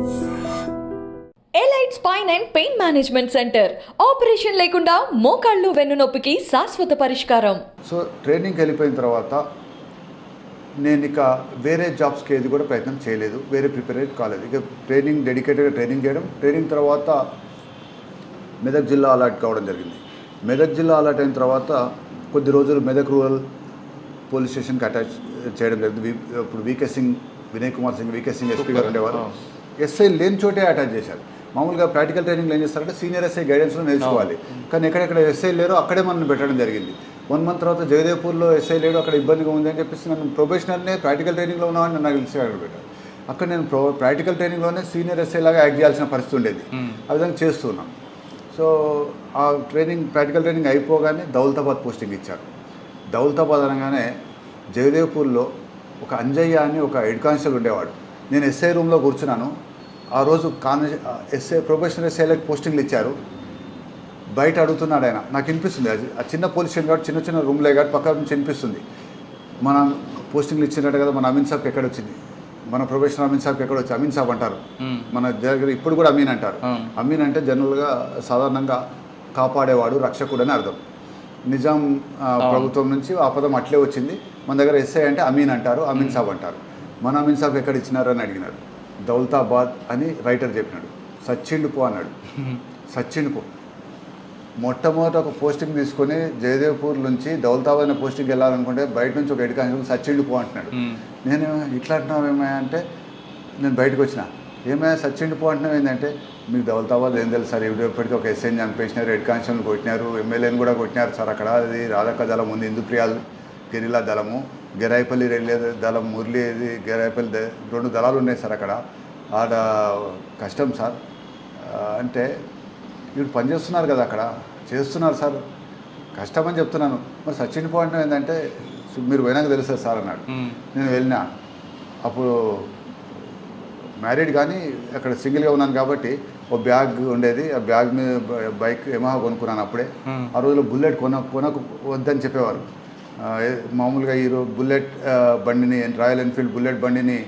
Elite spine and pain management centre operation లేకుండా మోకాళ్ళు వెన్నునొప్పికి శాశ్వత పరిష్కారం. సో ట్రైనింగ్కి వెళ్ళిపోయిన తర్వాత నేను ఇక వేరే జాబ్స్కి ఏది కూడా ప్రయత్నం చేయలేదు. వేరే ప్రిపేర్ కాలేదు. ఇక ట్రైనింగ్ డెడికేటెడ్గా ట్రైనింగ్ చేయడం. ట్రైనింగ్ తర్వాత మెదక్ జిల్లా అలాట్ కావడం జరిగింది. మెదక్ జిల్లా అలాట్ అయిన తర్వాత కొద్ది రోజులు మెదక్ రూరల్ పోలీస్ స్టేషన్కి అటాచ్ చేయడం జరిగింది. వి- ఇప్పుడు VK Singh Vinay Kumar Singh VK Singh SP గారు ఉండేవారు. ఎస్ఐ లేని చోటే అటాచ్ చేశారు. మామూలుగా ప్రాక్టికల్ ట్రైనింగ్లో ఏం చేస్తారంటే సీనియర్ ఎస్ఐ గైడెన్స్లో నేర్చుకోవాలి. కానీ ఎక్కడెక్కడ ఎస్ఐ లేరో అక్కడే మనం పెట్టడం జరిగింది. వన్ మంత్ తర్వాత జగదేవ్పూర్లో ఎస్ఐ లేడు అక్కడ ఇబ్బందిగా ఉంది అని చెప్పేసి నన్ను ప్రొఫెషనల్నే ప్రాక్టికల్ ట్రైనింగ్లో ఉన్నామని నన్ను నాకు తెలిసి అక్కడ పెట్టారు. అక్కడ నేను ప్రో ప్రాక్టికల్ ట్రైనింగ్లోనే సీనియర్ ఎస్ఐ లాగా యాక్ట్ చేయాల్సిన పరిస్థితి ఉండేది. ఆ విధంగా చేస్తున్నాను సో ఆ ట్రైనింగ్ ప్రాక్టికల్ ట్రైనింగ్ అయిపోగానే దౌలతాబాద్ పోస్టింగ్ ఇచ్చారు. దౌలతాబాద్ అనగానే జగదేవ్పూర్లో ఒక అంజయ్య అని ఒక హెడ్ కానిస్టేబుల్ ఉండేవాడు. నేను ఎస్ఐ రూమ్లో కూర్చున్నాను. ఆ రోజు కాన్ ఎస్ఐ ప్రొఫెషనల్ ఎస్ఐలకు పోస్టింగ్లు ఇచ్చారు. బయట అడుగుతున్నాడు ఆయన. నాకు వినిపిస్తుంది. అది ఆ చిన్న పోలీస్ స్టేషన్ కాబట్టి చిన్న చిన్న రూమ్లే కాబట్టి పక్క నుంచి వినిపిస్తుంది. మనం పోస్టింగ్లు ఇచ్చినట్టు కదా మన అమీన్ సాబ్కి ఎక్కడ వచ్చింది మన ప్రొఫెషనల్ అమీన్ సాబ్కి ఎక్కడ వచ్చి అమీన్ సాబ్ అంటారు. మన దగ్గర ఇప్పుడు కూడా అమీన్ అంటారు. అమీన్ అంటే జనరల్గా సాధారణంగా కాపాడేవాడు రక్షకుడు అని అర్థం. నిజాం ప్రభుత్వం నుంచి ఆ పదం అట్లే వచ్చింది. మన దగ్గర ఎస్ఐ అంటే అమీన్ అంటారు అమీన్ సాబ్ అంటారు. మన అమీన్ సాబ్ ఎక్కడ ఇచ్చినారు అని అడిగినాడు దౌలతాబాద్ అని రైటర్ చెప్పినాడు. సచ్చిండు పో అన్నాడు. సచ్చిండు పో మొట్టమొదట ఒక పోస్టింగ్ తీసుకొని జయదేవ్పూర్ నుంచి దౌలతాబాద్ అనే పోస్టింగ్కి వెళ్ళాలనుకుంటే బయట నుంచి ఒక ఎడ్యుకేషన్ సచ్చిండు పో అంటున్నాడు. నేను ఇట్లా అంటున్నావు ఏమయ్యా అంటే నేను బయటకు వచ్చిన. ఏమయ్యా సచ్చిండు పో అంటున్నావు ఏంటంటే మీకు దౌలతాబాద్ ఏం తెలుసు సార్? ఇప్పటికీ ఒక ఎస్ఐని చంపేసినారు హెడ్ కానిస్టేబుల్ కొట్టినారు ఎమ్మెల్యేని కూడా కొట్టినారు. సార్ అక్కడ అది రాధక్క దళం ఉంది ఇందుప్రియాల్ గెరిలా దళము. గెరాయిపల్లి రెల్లే దళం మురళి గెరాయిపల్లి రెండు దళాలు ఉన్నాయి సార్ అక్కడ. ఆడ కష్టం సార్. అంటే వీడు పని చేస్తున్నారు కదా అక్కడ. చేస్తున్నారు సార్. కష్టమని చెప్తున్నాను. మరి సచిన్ పాయింట్ ఏంటంటే మీరు పోయినాక తెలుస్తుంది సార్ అన్నాడు. నేను వెళ్ళినా. అప్పుడు మ్యారీడ్ కానీ అక్కడ సింగిల్గా ఉన్నాను కాబట్టి ఓ బ్యాగ్ ఉండేది. ఆ బ్యాగ్ మీద బైక్ యమహా కొనుక్కున్నాను అప్పుడే. ఆ రోజుల్లో బుల్లెట్ కొన కొనకు వద్దని చెప్పేవారు. మామూలుగా ఈ రో- బుల్లెట్ బండిని రాయల్ ఎన్ఫీల్డ్ బుల్లెట్ బండిని.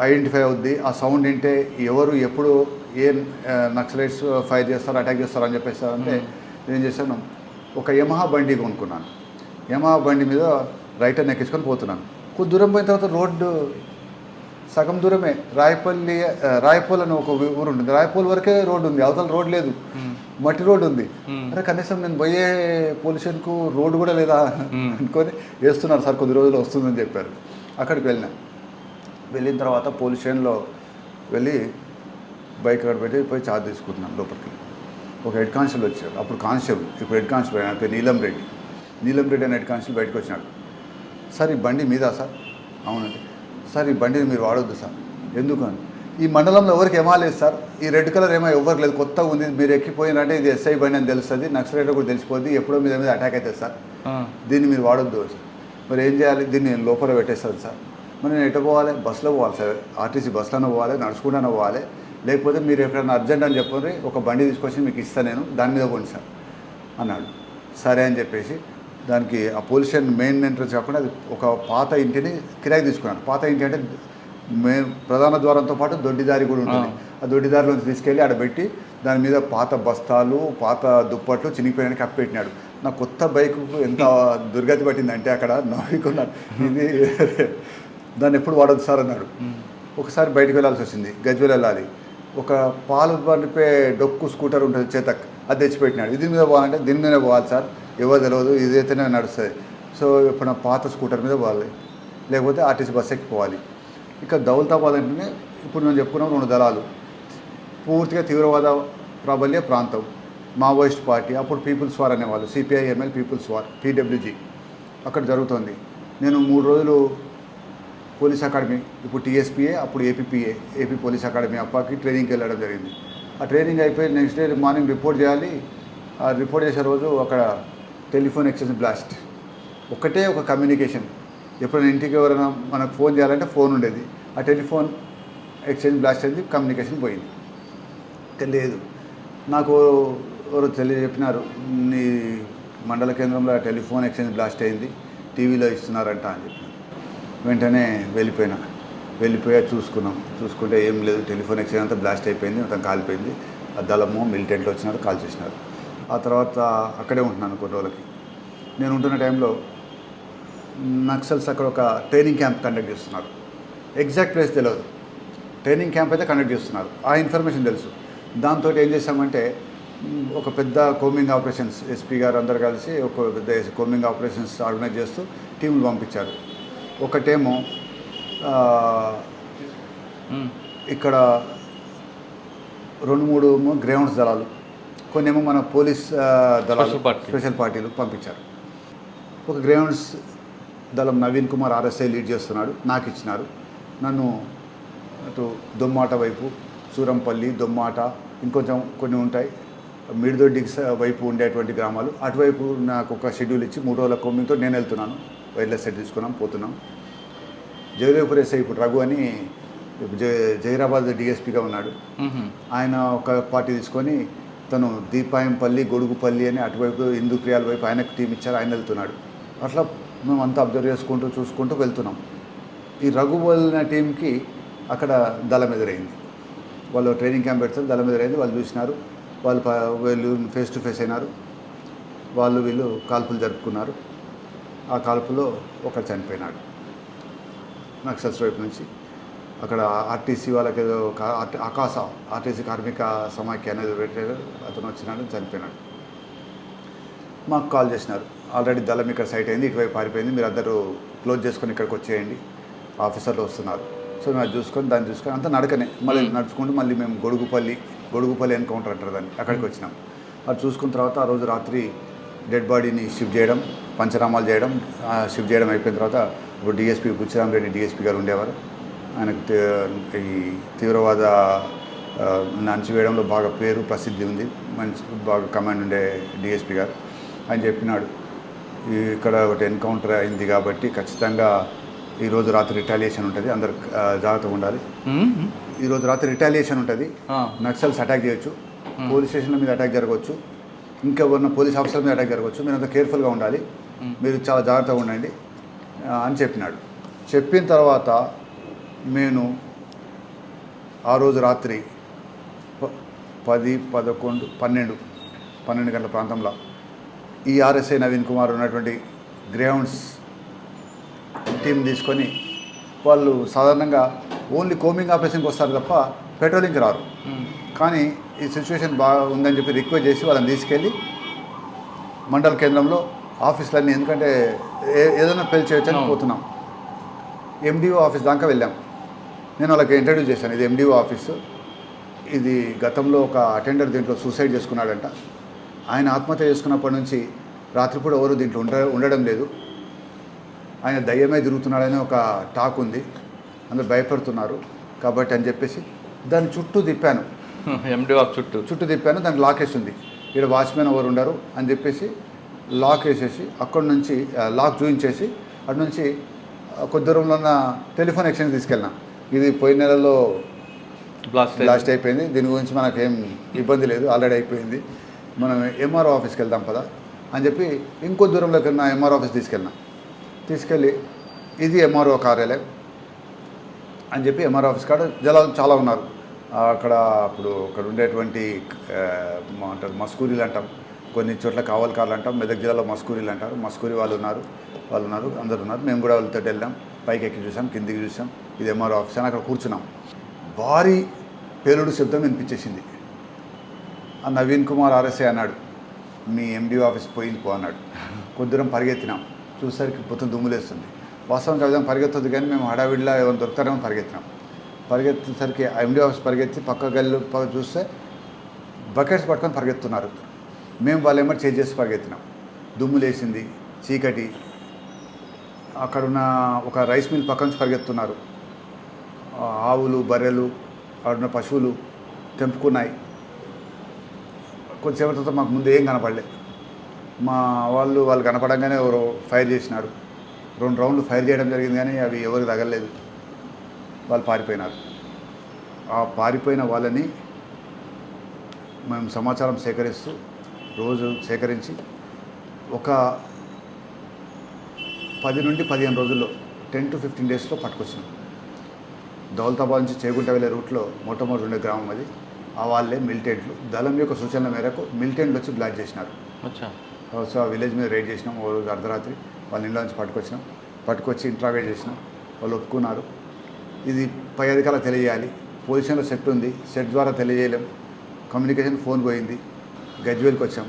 ఐడెంటిఫై అవుద్ది. ఆ సౌండ్ వింటే ఎవరు ఎప్పుడు ఏ నక్సలైట్స్ ఫైర్ చేస్తారు అటాక్ చేస్తారు అని చెప్పేసి అంటే నేను చేశాను. ఒక యమహా బండి కొనుక్కున్నాను. యమహా బండి మీద రైటర్ ఎక్కించుకొని పోతున్నాను. కొద్ది దూరం పోయిన తర్వాత రోడ్డు సగం దూరమే. రాయపల్లి రాయపోల్ అని ఒక ఊరు ఉంటుంది రాయపోల్ వరకే రోడ్డు ఉంది. అవతల రోడ్ లేదు. మట్టి రోడ్డు ఉంది. అరే కనీసం నేను పోయే పొల్యూషన్కు రోడ్డు కూడా లేదా అనుకొని వేస్తున్నారు సార్ కొద్ది రోజులు వస్తుందని చెప్పారు. అక్కడికి వెళ్ళినా. వెళ్ళిన తర్వాత పోలీస్ స్టేషన్లో వెళ్ళి బైక్ అక్కడ పెట్టి పోయి చార్జ్ తీసుకుంటున్నాను లోపలికి. ఒక హెడ్ కానిస్టేబుల్ వచ్చాడు. అప్పుడు కానిస్టేబుల్ ఇప్పుడు హెడ్ కానిస్టేబుల్ ఆయన పేరు నీలం రెడ్డి నీలం రెడ్డి అనే హెడ్ కానిస్టేబుల్ బయటకు వచ్చినాడు. సార్ ఈ బండి మీదా సార్? అవునండి. సార్ ఈ బండిని మీరు వాడొద్దు సార్. ఎందుకు అని ఈ మండలంలో ఎవరికి ఏమా లేదు సార్. ఈ రెడ్ కలర్ ఏమో ఎవరికి లేదు. కొత్తగా ఉంది మీరు ఎక్కిపోయినంటే ఇది ఎస్ఐ బండి అని తెలుస్తుంది. నక్సలైట్ కూడా తెలిసిపోద్ది. ఎప్పుడో మీద మీద అటాక్ అవుతుంది సార్. దీన్ని మీరు వాడొద్దు సార్. మరి ఏం చేయాలి? దీన్ని నేను లోపల పెట్టేస్తాను సార్. మరి నేను ఎటు పోవాలి? బస్సులో పోవాలి సార్. ఆర్టీసీ బస్సులోనే పోవాలి నడుచుకుంటానే పోవాలి. లేకపోతే మీరు ఎక్కడైనా అర్జెంట్ అని చెప్పండి. ఒక బండి తీసుకొచ్చి మీకు ఇస్తాను నేను. దాని మీద పోండి సార్. అన్నాడు. సరే అని చెప్పేసి దానికి ఆ పోలీస్ స్టేషన్ మెయిన్ ఎంట్రన్స్ కాకుండా అది ఒక పాత ఇంటిని కిరాయి తీసుకున్నాను. పాత ఇంటి అంటే మెయిన్ ప్రధాన ద్వారంతో పాటు దొడ్డిదారి కూడా ఉంటుంది. ఆ. దొడ్డిదారిలోంచి తీసుకెళ్ళి ఆడ పెట్టి దాని మీద పాత బస్తాలు పాత దుప్పట్లు చినిగిపోయానికి కప్పెట్టినాడు నా కొత్త బైక్ ఎంత దుర్గతి పట్టిందంటే అక్కడ నవ్వుకున్నాను ఇది దాన్ని ఎప్పుడు వాడదు సార్ అన్నాడు. ఒకసారి బయటకు వెళ్ళాల్సి వచ్చింది. గజ్వెల్ వెళ్ళాలి. ఒక పాలు పండిపే డొక్కు స్కూటర్ ఉంటుంది చేతక్. అది తెచ్చిపెట్టినాడు. ఇది మీద పోవాలంటే దీని మీద పోవాలి సార్. ఎవరు తెలియదు ఇదైతేనే నడుస్తుంది. సో ఇప్పుడు నా పాత స్కూటర్ మీద పోవాలి లేకపోతే ఆర్టీసీ బస్ ఎక్కిపోవాలి ఇక దౌలతాబాద్ అంటేనే ఇప్పుడు మేము చెప్పుకున్నాం రెండు దళాలు. పూర్తిగా తీవ్రవాద ప్రాబల్య ప్రాంతం. మావోయిస్ట్ పార్టీ అప్పుడు పీపుల్స్ వార్ అనేవాళ్ళు సిపిఐఎంఎల్ పీపుల్స్ వార్ పీడబ్ల్యూజీ. అక్కడ జరుగుతుంది. నేను మూడు రోజులు పోలీస్ అకాడమీ ఇప్పుడు టీఎస్పీఏ అప్పుడు ఏపీపీఏ ఏపీ పోలీస్ అకాడమీ అప్పాకి ట్రైనింగ్కి వెళ్ళడం జరిగింది. ఆ ట్రైనింగ్ అయిపోయి నెక్స్ట్ డే మార్నింగ్ రిపోర్ట్ చేయాలి. ఆ రిపోర్ట్ చేసే రోజు అక్కడ టెలిఫోన్ ఎక్స్చేంజ్ బ్లాస్ట్. ఒకటే ఒక కమ్యూనికేషన్. ఎప్పుడైనా ఇంటికి ఎవరైనా మనకు ఫోన్ చేయాలంటే ఫోన్ ఉండేది. ఆ టెలిఫోన్ ఎక్స్చేంజ్ బ్లాస్ట్ అయింది కమ్యూనికేషన్ పోయింది. తెలియదు. నాకు ఎవరు తెలియజెప్పినారు నీ మండల కేంద్రంలో టెలిఫోన్ ఎక్స్చేంజ్ బ్లాస్ట్ అయింది టీవీలో ఇస్తున్నారంట అని చెప్పిన వెంటనే వెళ్ళిపోయినా. వెళ్ళిపోయా చూసుకున్నాం. చూసుకుంటే ఏం లేదు టెలిఫోన్ ఎక్స్చేంజ్ అంతా బ్లాస్ట్ అయిపోయింది మొత్తం కాలిపోయింది. ఆ దళము మిలిటెంట్లు వచ్చినారు కాల్ చేసినారు. ఆ తర్వాత అక్కడే ఉంటున్నాను కొన్ని రోజులకి. నేను ఉంటున్న టైంలో నక్సల్స్ అక్కడ ఒక ట్రైనింగ్ క్యాంప్ కండక్ట్ చేస్తున్నారు. ఎగ్జాక్ట్ ప్లేస్ తెలియదు ట్రైనింగ్ క్యాంప్ అయితే కండక్ట్ చేస్తున్నారు. ఆ ఇన్ఫర్మేషన్ తెలుసు. దాంతో ఏం చేశామంటే ఒక పెద్ద కోమింగ్ ఆపరేషన్స్ ఎస్పీ గారు అందరు కలిసి ఒక పెద్ద కోమింగ్ ఆపరేషన్స్ ఆర్గనైజ్ చేస్తూ టీములు పంపించారు. ఒకటేమో. ఇక్కడ రెండు మూడు గ్రౌండ్స్ దళాలు. కొన్ని ఏమో మన పోలీస్ దళాలు. స్పెషల్ పార్టీలు పంపించారు. ఒక గ్రౌండ్స్ దళం నవీన్ కుమార్ ఆర్ఎస్ఐ లీడ్ చేస్తున్నాడు నాకు ఇచ్చినారు. నన్ను అటు దొమ్మాట వైపు సూరంపల్లి దొమ్మాట ఇంకొంచెం కొన్ని ఉంటాయి. మిడిదొడ్డికి వైపు ఉండేటువంటి గ్రామాలు. అటువైపు నాకు ఒక షెడ్యూల్ ఇచ్చి మూడు రోజుల కొమ్మితో నేను వెళ్తున్నాను. వైర్లెస్ సెట్ తీసుకున్నాం పోతున్నాం. జయదేవ్పూర్ ఎస్ఐ ఇప్పుడు రఘు అని జై జైరాబాద్ డిఎస్పీగా ఉన్నాడు. ఆయన ఒక పార్టీ తీసుకొని తను దీపాయంపల్లి గొడుగుపల్లి అని అటువైపు హిందూ క్రియాల వైపు ఆయనకు టీం ఇచ్చారు ఆయన వెళ్తున్నాడు. అట్లా మేము అంతా అబ్జర్వ్ చేసుకుంటూ చూసుకుంటూ వెళ్తున్నాం. ఈ రఘు వెళ్ళిన టీంకి అక్కడ దళం ఎదురైంది. వాళ్ళు ట్రైనింగ్ క్యాంప్ పెడతారు దళం ఎదురైంది వాళ్ళు చూసినారు. వాళ్ళు వీళ్ళు ఫేస్ టు ఫేస్ అయినారు. వాళ్ళు వీళ్ళు కాల్పులు జరుపుకున్నారు. ఆ కాల్పులో ఒకరు చనిపోయినాడు. నక్సల్స్ వైపు నుంచి. అక్కడ ఆర్టీసీ వాళ్ళకి ఏదో ఆకాశ ఆర్టీసీ కార్మిక సమాఖ్య అనేది పెట్టారు. అతను వచ్చినాడు చనిపోయినాడు. మాకు కాల్ చేసినారు. ఆల్రెడీ దళం ఇక్కడ సైట్ అయింది ఇటువైపు పారిపోయింది. మీరు అందరూ క్లోజ్ చేసుకొని ఇక్కడికి వచ్చేయండి. ఆఫీసర్లు వస్తున్నారు. సో మేము అది చూసుకొని దాన్ని చూసుకొని అంతా నడకనే. మళ్ళీ నడుచుకుంటూ మళ్ళీ మేము గొడుగుపల్లి గొడుగుపల్లి ఎన్కౌంటర్ అంటారు దాన్ని. అక్కడికి వచ్చినాం. అది చూసుకున్న తర్వాత ఆ రోజు రాత్రి డెడ్ బాడీని షిఫ్ట్ చేయడం పంచనామాలు చేయడం షిఫ్ట్ చేయడం అయిపోయిన తర్వాత ఇప్పుడు డిఎస్పీ బుచ్చిరామ్ రెడ్డి డిఎస్పీ గారు ఉండేవారు. ఆయనకు ఈ తీవ్రవాద అణచివేయడంలో బాగా పేరు ప్రసిద్ధి ఉంది. మంచి బాగా కమాండ్ ఉండే డిఎస్పీ గారు. ఆయన చెప్పినాడు ఇక్కడ ఒకటి ఎన్కౌంటర్ అయింది కాబట్టి ఖచ్చితంగా ఈరోజు రాత్రి రిటాలియేషన్ ఉంటుంది. అందరు జాగ్రత్తగా ఉండాలి. ఈరోజు రాత్రి రిటాలియేషన్ ఉంటుంది. నక్సల్స్ అటాక్ చేయొచ్చు. పోలీస్ స్టేషన్ల మీద అటాక్ జరగవచ్చు ఇంకెవరిన పోలీస్ ఆఫీసర్ల మీద అటాక్ జరగవచ్చు మీరు అంత కేర్ఫుల్గా ఉండాలి. మీరు చాలా జాగ్రత్తగా ఉండండి అని చెప్పినాడు. చెప్పిన తర్వాత నేను ఆ రోజు రాత్రి పది పదకొండు పన్నెండు పన్నెండు గంటల ప్రాంతంలో ఈ ఆర్ఎస్ఐ నవీన్ కుమార్ ఉన్నటువంటి గ్రౌండ్స్ టీం తీసుకొని వాళ్ళు సాధారణంగా ఓన్లీ కోమింగ్ ఆపరేషన్కి వస్తారు తప్ప పెట్రోలింగ్కి రారు ఉమ్. కానీ ఈ సిచ్యువేషన్ బాగా ఉందని చెప్పి రిక్వెస్ట్ చేసి వాళ్ళని తీసుకెళ్ళి మండల కేంద్రంలో ఆఫీసులన్నీ ఎందుకంటే ఏ ఏదైనా పెళ్ళి చేయొచ్చని అవును. పోతున్నాం ఎండిఓ ఆఫీస్ దాకా వెళ్ళాం నేను వాళ్ళకి ఇంట్రడ్యూస్ చేశాను. ఇది ఎండిఓ ఆఫీసు. ఇది గతంలో ఒక అటెండర్ దీంట్లో సూసైడ్ చేసుకున్నాడంట. ఆయన ఆత్మహత్య చేసుకున్నప్పటి నుంచి రాత్రిపూట ఎవరు దీంట్లో ఉండ ఉండడం లేదు. ఆయన దయ్యమే తిరుగుతున్నాడని ఒక టాక్ ఉంది. అందరు భయపడుతున్నారు కాబట్టి అని చెప్పేసి దాని చుట్టూ తిప్పాను. ఎండి చుట్టూ. చుట్టూ తిప్పాను. దానికి లాక్ వేసి ఉంది ఇక్కడ వాచ్మెన్ ఎవరు ఉండరు అని చెప్పేసి లాక్ వేసేసి అక్కడి నుంచి లాక్ చూయించేసి అటు నుంచి కొద్ది దూరంలో ఉన్న టెలిఫోన్ ఎక్స్చేంజ్ తీసుకెళ్ళినా. ఇది పోయిన నెలలో బ్లాస్ట్ లాస్ట్ అయిపోయింది. దీని గురించి మనకేం ఇబ్బంది లేదు. ఆల్రెడీ అయిపోయింది. మనం ఎంఆర్ఓ ఆఫీస్కి వెళ్దాం పదా అని చెప్పి ఇంకో దూరంలోకి ఉన్న ఎంఆర్ఓ ఆఫీస్ తీసుకెళ్ళినా. తీసుకెళ్ళి ఇది ఎంఆర్ఓ కార్యాలయం అని చెప్పి ఎంఆర్ఓ ఆఫీస్ కాడ జనాలు చాలా ఉన్నారు. అక్కడ అప్పుడు అక్కడ ఉండేటువంటి అంటారు మస్కూరీలు అంటాం. కొన్ని చోట్ల కావలికారులు అంటాం. మెదక్ జిల్లాలో మస్కూరీలు అంటారు. మస్కూరి వాళ్ళు ఉన్నారు. వాళ్ళు ఉన్నారు. అందరు ఉన్నారు. మేము కూడా వాళ్ళతో వెళ్ళాం పైకి ఎక్కి చూసాం కిందికి చూసాం ఇది ఎంఆర్ఓ ఆఫీస్ అని అక్కడ కూర్చున్నాం. భారీ పేలుడు శబ్దం వినిపించేసింది. ఆ నవీన్ కుమార్ ఆర్ఎస్ఏ అన్నాడు మీ ఎండి ఆఫీస్ పోయింది పో అన్నాడు. కొద్దిరం పరిగెత్తినాం. చూసరికి మొత్తం దుమ్ములేస్తుంది. వాస్తవం ఆ విధంగా పరిగెత్తదు కానీ మేము హడావిడిలా ఏమైనా దొరుకుతారేమో పరిగెత్తినాం. పరిగెత్తేసరికి ఆ ఆఫీస్ పరిగెత్తి పక్క గల్లు పక్క చూస్తే బకెట్స్ పట్టుకొని పరిగెత్తున్నారు. మేము వాళ్ళు ఏమో చేంజ్ చేసి పరిగెత్తినాం. దుమ్ము లేసింది చీకటి అక్కడున్న ఒక రైస్ మిల్ పక్క నుంచి పరిగెత్తున్నారు. ఆవులు బర్రెలు అక్కడున్న పశువులు తెంపుకున్నాయి. కొంచెంసేపటి తర్వాత మాకు ముందు ఏం కనపడలే మా వాళ్ళు వాళ్ళు కనపడంగానే ఎవరు ఫైర్ చేసినారు. రెండు రౌండ్లు ఫైర్ చేయడం జరిగింది కానీ అవి ఎవరికి తగలలేదు. వాళ్ళు పారిపోయినారు. ఆ పారిపోయిన వాళ్ళని మేము సమాచారం సేకరిస్తూ రోజు సేకరించి ఒక పది నుండి పదిహేను రోజుల్లో టెన్ టు ఫిఫ్టీన్ డేస్లో పట్టుకొచ్చినాం. దౌలతాబాద్ నుంచి చేగుంట వెళ్ళే రూట్లో మొట్టమొదటి ఉండే గ్రామం అది. ఆ వాళ్ళే మిలిటెంట్లు. దళం యొక్క సూచనల మేరకు మిలిటెంట్లు వచ్చి బ్లాక్ చేసినారు. సో ఆ విలేజ్ మీద రైడ్ చేసినాం. ఓ రోజు అర్ధరాత్రి వాళ్ళ ఇంట్లో నుంచి పట్టుకొచ్చినాం. పట్టుకొచ్చి ఇంట్రాగేట్ చేసినాం. వాళ్ళు ఒప్పుకున్నారు. ఇది పై అధికారులకు తెలియజేయాలి పొజిషన్లో సెట్ ఉంది. సెట్ ద్వారా తెలియజేయలేం కమ్యూనికేషన్ ఫోన్ పోయింది. గజ్వేల్కి వచ్చాం.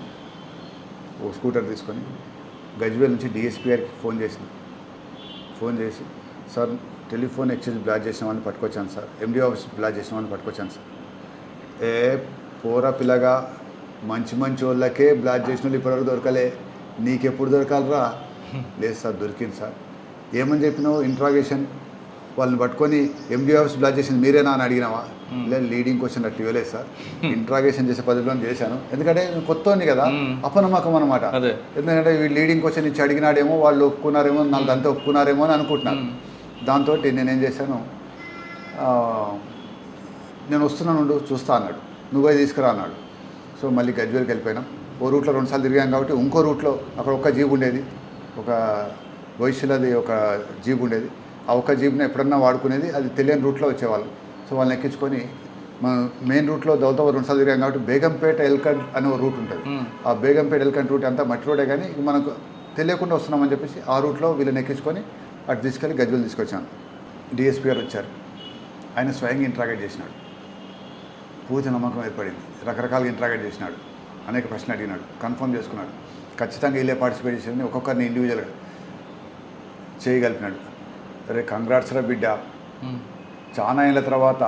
ఓ స్కూటర్ తీసుకొని గజ్వేల్ నుంచి డిఎస్పీ గారికి ఫోన్ చేసినాం ఫోన్ చేసి సార్ టెలిఫోన్ ఎక్స్చేంజ్ బ్లాక్ చేసినామని పట్టుకొచ్చాను సార్. ఎండి ఆఫీస్ బ్లాక్ చేసినామని పట్టుకొచ్చాను సార్. ఏ పోరా పిల్లగా మంచి మంచి వాళ్ళకే బ్లాక్ చేసిన వాళ్ళు ఇప్పటివరకు దొరకలే. నీకెప్పుడు దొరకాలరా? లేదు సార్ దొరికింది సార్. ఏమని చెప్పినావు? ఇంట్రాగేషన్? వాళ్ళని పట్టుకొని ఎండి ఆఫీస్ బ్లాక్ చేసింది మీరేనా అని అడిగినావా? లేదు లీడింగ్ క్వశ్చన్ అట్లా ఇవ్వలేదు సార్. ఇంట్రాగేషన్ చేసే పద్ధతిలో చేశాను. ఎందుకంటే కొత్త ఉంది కదా. అపనమ్మకం అనమాట. ఎందుకంటే వీళ్ళు లీడింగ్ క్వశ్చన్ ఇచ్చి అడిగినాడేమో వాళ్ళు ఒప్పుకున్నారేమో నాకు అంతా ఒప్పుకున్నారేమో అని అనుకుంటున్నాను. దాంతో నేనేం చేశాను? నేను వస్తున్నాను చూస్తా అన్నాడు. నువ్వే తీసుకురా అన్నాడు. సో మళ్ళీ గజ్వేల్కి వెళ్ళిపోయినాం. ఓ రూట్లో రెండుసార్లు తిరిగాం కాబట్టి ఇంకో రూట్లో అక్కడ ఒక జీప్ ఉండేది. ఒక భవిష్యత్తుది ఒక జీప్ ఉండేది. ఆ ఒక్క జీప్ని ఎప్పుడన్నా వాడుకునేది అది తెలియని రూట్లో వచ్చేవాళ్ళు. సో వాళ్ళని ఎక్కించుకొని మన మెయిన్ రూట్లో దౌలతాబాద్ రెండుసార్లు తిరిగాం కాబట్టి బేగంపేట ఎల్కండ్ అనే ఒక రూట్ ఉంటుంది. ఆ బేగంపేట ఎల్కండ్ రూట్ అంతా మట్టి రోడే కానీ మనకు తెలియకుండా వస్తున్నామని చెప్పేసి ఆ రూట్లో వీళ్ళని ఎక్కించుకొని అటు తీసుకెళ్ళి గజ్వెల్ తీసుకొచ్చాను డిఎస్పీ గారు వచ్చారు. ఆయన స్వయంగా ఇంట్రాగేట్ చేసినాడు. పూర్తి నమ్మకం ఏర్పడింది. రకరకాలుగా ఇంట్రాగేట్ చేసినాడు. అనేక ప్రశ్నలు అడిగినాడు. కన్ఫర్మ్ చేసుకున్నాడు. ఖచ్చితంగా వీళ్ళే పార్టిసిపేట్ చేసి ఒక్కొక్కరిని ఇండివిజువల్గా చేయగలిపినాడు. అరే రా బిడ్డ. ఉమ్. చాలా ఏళ్ళ తర్వాత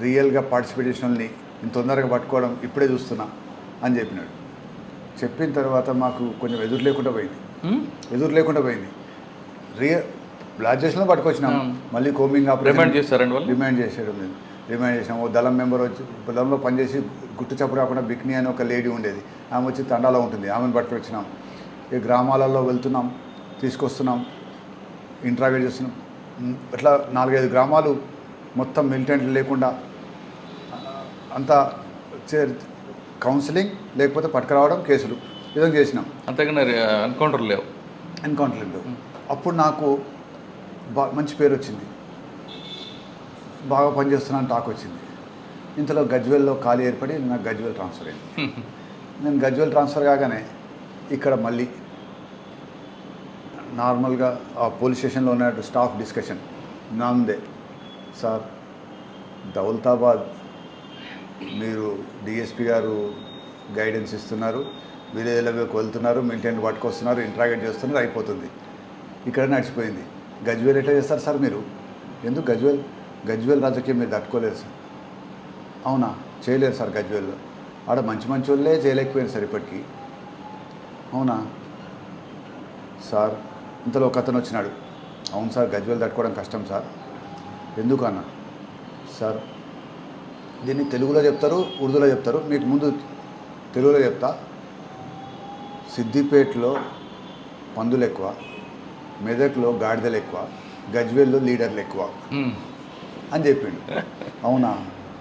రియల్గా పార్టిసిపేట్ చేసిన వాళ్ళని ఇంత తొందరగా పట్టుకోవడం ఇప్పుడే చూస్తున్నా అని చెప్పినాడు. చెప్పిన తర్వాత మాకు కొంచెం ఎదురు లేకుండా పోయింది? ఎదురు లేకుండా పోయింది. రియల్ బ్లాక్ చేసిన పట్టుకొచ్చినాం. మళ్ళీ కోమింగ్ రిమైండ్ చేస్తారండి రిమైండ్ చేసేయడం లేదు రిమైండ్ చేసినాం. ఓ దళం మెంబర్ వచ్చి దళంలో పనిచేసి గుట్టు చప్పుడు కాకుండా బిక్ని అని ఒక లేడీ ఉండేది. ఆమె వచ్చి తండాలో ఉంటుంది. ఆమెను పట్టుకొచ్చినాం. ఈ గ్రామాలలో వెళ్తున్నాం తీసుకొస్తున్నాం. ఇంట్రాగేట్ చేస్తున్నాం. ఇట్లా నాలుగైదు గ్రామాలు మొత్తం మిలిటెంట్లు లేకుండా అంతా చే- కౌన్సిలింగ్ లేకపోతే పట్టుకురావడం కేసులు. విధంగా చేసినాం. అంతేగాని ఎన్కౌంటర్ లేవు. ఎన్కౌంటర్ లేవు. అప్పుడు నాకు బా మంచి పేరు వచ్చింది. బాగా పనిచేస్తున్నాను టాక్ వచ్చింది. ఇంతలో గజ్వెల్లో ఖాళీ ఏర్పడి నాకు గజ్వెల్ ట్రాన్స్ఫర్ అయింది. నేను గజ్వెల్ ట్రాన్స్ఫర్ కాగానే ఇక్కడ మళ్ళీ నార్మల్గా ఆ పోలీస్ స్టేషన్లో ఉన్న స్టాఫ్ డిస్కషన్. నాందే. సార్ దౌలతాబాద్ మీరు డిఎస్పి గారు గైడెన్స్ ఇస్తున్నారు విలేజ్లోకి వెళ్తున్నారు మెయింటైన్ పట్టుకొస్తున్నారు ఇంట్రాగేట్ చేస్తున్నారు అయిపోతుంది. ఇక్కడ నడిచిపోయింది. గజ్వేల్ ఎట్లా చేస్తారు సార్ మీరు? ఎందుకు గజ్వేల్? గజ్వేల్ రాజకీయం మీరు తట్టుకోలేరు సార్. అవునా? చేయలేరు సార్ గజ్వేల్లో. ఆడ మంచి మంచి వాళ్ళే చేయలేకపోయారు సార్ ఇప్పటికీ. అవునా? సార్ ఇంతలో ఒక వచ్చినాడు. అవును సార్ గజ్వేలు తట్టుకోవడం కష్టం సార్. ఎందుకు అన్న? సార్ దీన్ని తెలుగులో చెప్తారు ఉర్దూలో చెప్తారు. మీకు ముందు తెలుగులో చెప్తా. సిద్దిపేటలో పందులు ఎక్కువ మెదక్లో గాడిదలు ఎక్కువ గజ్వేల్లో లీడర్లు ఎక్కువ అని చెప్పిండు. అవునా?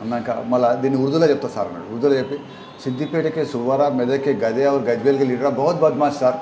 అన్నాక మళ్ళీ దీన్ని ఉర్దూలో చెప్తా సార్ అన్నాడు. ఉర్దూలో చెప్పి సిద్దిపేటకే సువ్వరా మెదక్కే గదే గజ్వేల్కి లీడరా? బహుత్ బద్మాష్ సార్.